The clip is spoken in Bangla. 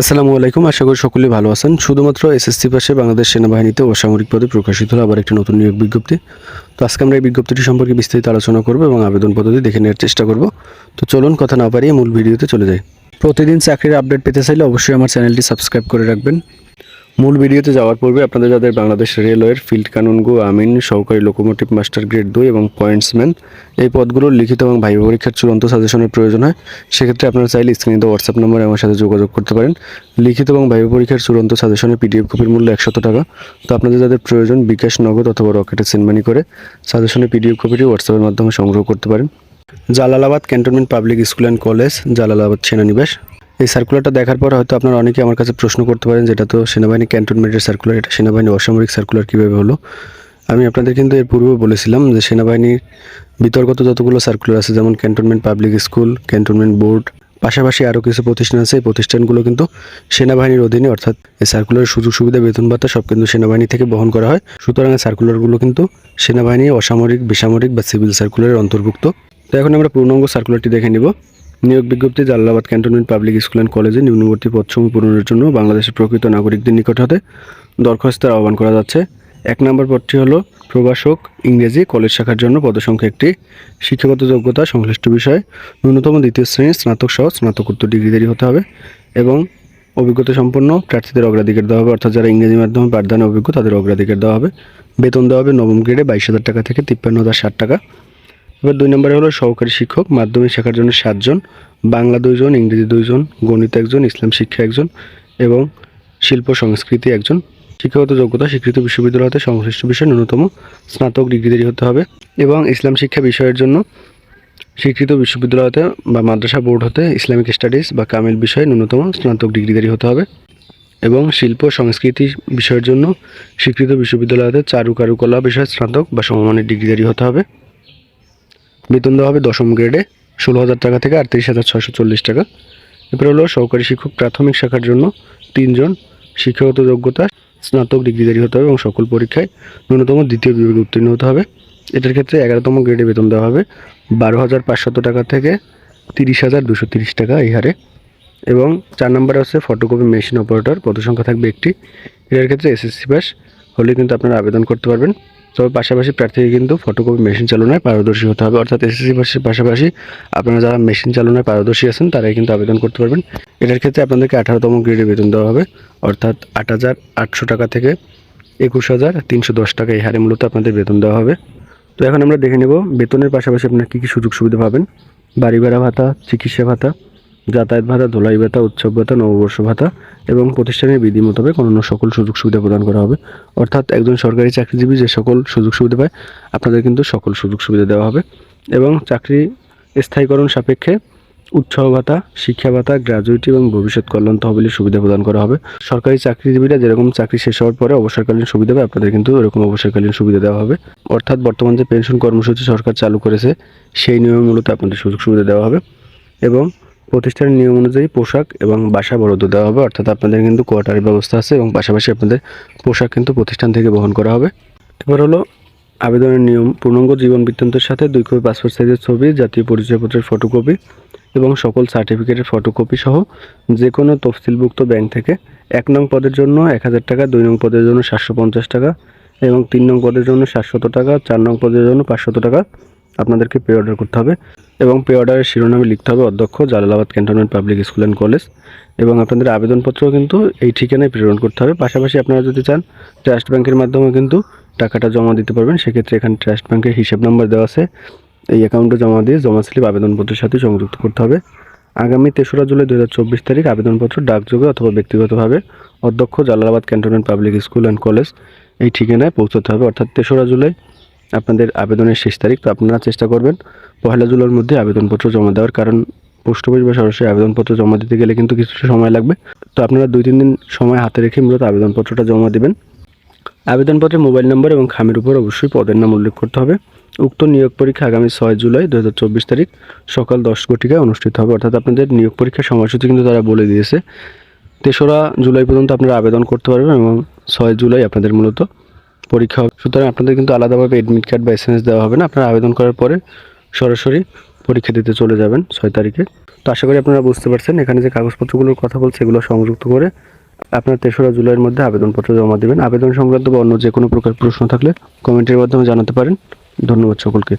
আসসালামু আলাইকুম, আশা করি সকলেই ভালো আছেন। শুধুমাত্র এসএসসি পাশে বাংলাদেশ সেনাবাহিনীতে অসামরিক পদে প্রকাশিত হলো আবার একটি নতুন নিয়োগ বিজ্ঞপ্তি। তো আজকে আমরা এই বিজ্ঞপ্তিটি সম্পর্কে বিস্তারিত আলোচনা করব এবং আবেদন পদ্ধতি দেখে নেওয়ার চেষ্টা করব। তো চলুন, কথা না পারিয়ে মূল ভিডিওতে চলে যাই। প্রতিদিন চাকরির আপডেট পেতে চাইলে অবশ্যই আমার চ্যানেলটি সাবস্ক্রাইব করে রাখবেন। মূল ভিডিওতে যাওয়ার পূর্বে আপনাদের যাদের বাংলাদেশ রেলওয়ের ফিল্ড কানুনগো আমিন, সহকারী লোকোমোটিভ মাস্টার গ্রেড দুই এবং পয়েন্টসম্যান এই পদগুলোর লিখিত এবং ভাইবা পরীক্ষার চূড়ান্ত সাজেশনের প্রয়োজন হয়। সেক্ষেত্রে আপনারা চাইলে স্ক্রিনে হোয়াটসঅ্যাপ নম্বরে আমার সাথে যোগাযোগ করতে পারেন। লিখিত এবং ভাইবা পরীক্ষার চূড়ান্ত সাজেশনের পিডিএফ কপির মূল্য একশত টাকা। তো আপনাদের যাদের প্রয়োজন বিকাশ নগদ অথবা রকেটে সিনমানি করে, সাজেশনের পিডিএফ কপিটি হোয়াটসঅ্যাপের মাধ্যমে সংগ্রহ করতে পারেন। Jalalabad cantonment public school and college, Jalalabad সেনানিবাস। এই সার্কুলারটা দেখার পর হয়তো আপনারা অনেকে আমার কাছে প্রশ্ন করতে পারেন, যেটা তো সেনাবাহিনী ক্যান্টনমেন্টের সার্কুলার এটা সেনাবাহিনী অসামরিক সার্কুলার কীভাবে হলো? আমি আপনাদের কিন্তু এর পূর্বে বলেছিলাম যে সেনাবাহিনীর বিতর্কত যতগুলো সার্কুলার আছে, যেমন cantonment public school, cantonment board, পাশাপাশি আরও কিছু প্রতিষ্ঠান আছে, এই প্রতিষ্ঠানগুলো কিন্তু সেনাবাহিনীর অধীনে, অর্থাৎ এই সার্কুলারের সুযোগ সুবিধা, বেতন ভাতা সব কিন্তু সেনাবাহিনী থেকে বহন করা হয়। সুতরাং এই সার্কুলারগুলো কিন্তু সেনাবাহিনী অসামরিক, বেসামরিক বা সিভিল সার্কুলারের অন্তর্ভুক্ত। তো এখন আমরা পূর্ণাঙ্গ সার্কুলারটি দেখে নিব। নিয়োগ বিজ্ঞপ্তি Jalalabad cantonment public school and কলেজে নিম্নবর্তী পদসমূহ পূরণের জন্য বাংলাদেশের প্রকৃত নাগরিকদের নিকট হতে দরখাস্তের আহ্বান করা যাচ্ছে। এক নম্বর পদটি হল প্রভাষক ইংরেজি কলেজ শাখার জন্য পদসংখ্যা একটি শিক্ষাগত যোগ্যতা সংশ্লিষ্ট বিষয়ে। ন্যূনতম দ্বিতীয় শ্রেণির স্নাতক সহ স্নাতকোত্তর ডিগ্রিধারী হতে হবে এবং অভিজ্ঞতা সম্পন্ন প্রার্থীদের অগ্রাধিকার দেওয়া হবে, অর্থাৎ যারা ইংরেজি মাধ্যমে পাঠদানে অভিজ্ঞ তাদের অগ্রাধিকার দেওয়া হবে। বেতন দেওয়া হবে নবম গ্রেডে বাইশ হাজার টাকা থেকে তিপ্পান্ন হাজার ষাট টাকা। এবার দুই নম্বরে হলো সহকারী শিক্ষক, মাধ্যমিক শেখার জন্য সাতজন, বাংলা দুইজন, ইংরেজি দুইজন, গণিত একজন, ইসলাম শিক্ষা একজন এবং শিল্প সংস্কৃতি একজন। শিক্ষাগত যোগ্যতা স্বীকৃত বিশ্ববিদ্যালয় হতে সংশ্লিষ্ট বিষয়ে ন্যূনতম স্নাতক ডিগ্রিধারী হতে হবে এবং ইসলাম শিক্ষা বিষয়ের জন্য স্বীকৃত বিশ্ববিদ্যালয় হতে বা মাদ্রাসা বোর্ড হতে ইসলামিক স্টাডিজ বা কামিল বিষয়ে ন্যূনতম স্নাতক ডিগ্রিধারী হতে হবে এবং শিল্প সংস্কৃতি বিষয়ের জন্য স্বীকৃত বিশ্ববিদ্যালয় হতে চারু কারুকলা বিষয়ে স্নাতক বা সমমানের ডিগ্রিধারী হতে হবে। বেতন দেওয়া হবে দশম গ্রেডে ষোলো হাজার টাকা থেকে আটত্রিশ হাজার ছয়শো চল্লিশ টাকা। এরপর হলো সহকারী শিক্ষক প্রাথমিক শাখার জন্য তিনজন শিক্ষাগত যোগ্যতা, স্নাতক ডিগ্রিধারী হতে হবে এবং সকল পরীক্ষায় ন্যূনতম দ্বিতীয় বিভাগে উত্তীর্ণ হতে হবে। এটার ক্ষেত্রে এগারোতম গ্রেডে বেতন দেওয়া হবে বারো হাজার পাঁচশত টাকা থেকে তিরিশ হাজার দুশো তিরিশ টাকা এই হারে। এবং চার নম্বরে আছে ফটোকপি মেশিন অপারেটর পদসংখ্যা থাকবে একটি। এটার ক্ষেত্রে এসএসসি পাস হলে কিন্তু আপনারা আবেদন করতে পারবেন। তবে পাশাপাশি প্রার্থীকে কিন্তু ফটোকপি মেশিন চালনায় পারদর্শী হতে হবে। অর্থাৎ এসএসসি পাসের পাশাপাশি আপনারা যারা মেশিন চালনায় পারদর্শী আছেন, তারাই কিন্তু আবেদন করতে পারবেন। এটার ক্ষেত্রে আপনাদেরকে আঠারোতম গ্রেডে বেতন দেওয়া হবে। অর্থাৎ আট হাজার আটশো টাকা থেকে একুশ হাজার তিনশো দশ টাকা এই হারে মূলত আপনাদের বেতন দেওয়া হবে। তো এখন আমরা দেখে নেব, বেতনের পাশাপাশি আপনারা কী কী সুযোগ সুবিধা পাবেন? বাড়ি ভাড়া ভাতা, চিকিৎসা ভাতা যাতায়াত ভাতা, ধোলাই ভাতা, উৎসব ভাতা, নববর্ষ ভাতা এবং প্রতিষ্ঠানের বিধি মোতাবেক অন্যান্য সকল সুযোগ সুবিধা প্রদান করা হবে। অর্থাৎ একজন সরকারি চাকরিজীবী যে সকল সুযোগ সুবিধা পায়, আপনাদের কিন্তু সকল সুযোগ সুবিধা দেওয়া হবে এবং চাকরি স্থায়ীকরণ সাপেক্ষে উৎসাহ ভাতা, শিক্ষা ভাতা গ্র্যাজুয়েটি এবং ভবিষ্যৎ কল্যাণ তহবিলের সুবিধা প্রদান করা হবে। সরকারি চাকরিজীবীরা যেরকম চাকরি শেষ হওয়ার পরে অবসরকালীন সুবিধা পায়, আপনাদের কিন্তু এরকম অবসরকালীন সুবিধা দেওয়া হবে। অর্থাৎ বর্তমান যে পেনশন কর্মসূচি সরকার চালু করেছে, সেই নিয়ম মূলত আপনাদের সুযোগ সুবিধা দেওয়া হবে এবং প্রতিষ্ঠানের নিয়ম অনুযায়ী পোশাক এবং বাসা বরাদ্দ দেওয়া হবে, অর্থাৎ আপনাদের কিন্তু কোয়ার্টারের ব্যবস্থা আছে এবং পাশাপাশি আপনাদের পোশাক কিন্তু প্রতিষ্ঠান থেকে বহন করা হবে। এবার হলো আবেদনের নিয়ম, পূর্ণাঙ্গ জীবন বৃত্তান্তের সাথে দুই কপি পাসপোর্ট সাইজের ছবি, জাতীয় পরিচয়পত্রের ফটোকপি এবং সকল সার্টিফিকেটের ফটোকপি সহ যে কোনো তফসিলভুক্ত ব্যাংক থেকে এক নং পদের জন্য এক হাজার টাকা, দুই নং পদের জন্য সাতশো পঞ্চাশ টাকা এবং তিন নং পদের জন্য সাতশত টাকা, চার নং পদের জন্য পাঁচশত টাকা আপনাদেরকে পে অর্ডার করতে হবে এবং পে অর্ডারের শিরোনামে লিখতে হবে অধ্যক্ষ, Jalalabad cantonment public school and college এবং আপনাদের আবেদনপত্রও কিন্তু এই ঠিকানায় প্রেরণ করতে হবে। পাশাপাশি আপনারা যদি চান ট্রাস্ট ব্যাংকের মাধ্যমে কিন্তু টাকাটা জমা দিতে পারবেন। সেক্ষেত্রে এখানে ট্রাস্ট ব্যাংকের হিসাব নাম্বার দেওয়া আছে। এই অ্যাকাউন্টে জমা দিয়ে জমা স্লিপ আবেদনপত্রের সাথে সংযুক্ত করতে হবে। আগামী তেসরা জুলাই দু হাজার চব্বিশ তারিখ আবেদনপত্র ডাকযোগে অথবা ব্যক্তিগতভাবে অধ্যক্ষ, Jalalabad cantonment public school and college এই ঠিকানায় পৌঁছতে হবে। অর্থাৎ তেসরা জুলাই আপনাদের আবেদনের শেষ তারিখ তো আপনারা চেষ্টা করবেন। পহেলা জুলাইয়ের মধ্যে আবেদনপত্র জমা দেওয়ার, কারণ পোস্ট অফিস বা সরাসরি আবেদনপত্র জমা দিতে গেলে কিন্তু কিছুটা সময় লাগবে। তো আপনারা দুই তিন দিন সময় হাতে রেখে মূলত আবেদনপত্রটা জমা দেবেন। আবেদনপত্রে মোবাইল নম্বর এবং খামের উপর অবশ্যই পদের নাম উল্লেখ করতে হবে। উক্ত নিয়োগ পরীক্ষা আগামী ছয় জুলাই দু হাজার চব্বিশ তারিখ সকাল দশ ঘটিকায় অনুষ্ঠিত হবে। অর্থাৎ আপনাদের নিয়োগ পরীক্ষার সময়সূচি কিন্তু তারা বলে দিয়েছে। তেসরা জুলাই পর্যন্ত আপনারা আবেদন করতে পারবেন এবং ছয় জুলাই আপনাদের মূলত পরীক্ষা হবে। সুতরাং আপনাদের কিন্তু আলাদাভাবে এডমিট কার্ড বা এস দেওয়া হবে না। আপনারা আবেদন করার পরে সরাসরি পরীক্ষা দিতে চলে যাবেন ছয় তারিখে। তো আশা করি আপনারা বুঝতে পারছেন, এখানে যে কাগজপত্রগুলোর কথা বলছে, এগুলো সংযুক্ত করে আপনার তেসরা জুলাইয়ের মধ্যে আবেদনপত্র জমা দেবেন। আবেদন সংক্রান্ত বা অন্য যে কোনো প্রকার প্রশ্ন থাকলে কমেন্টের মাধ্যমে জানাতে পারেন। ধন্যবাদ সকলকে।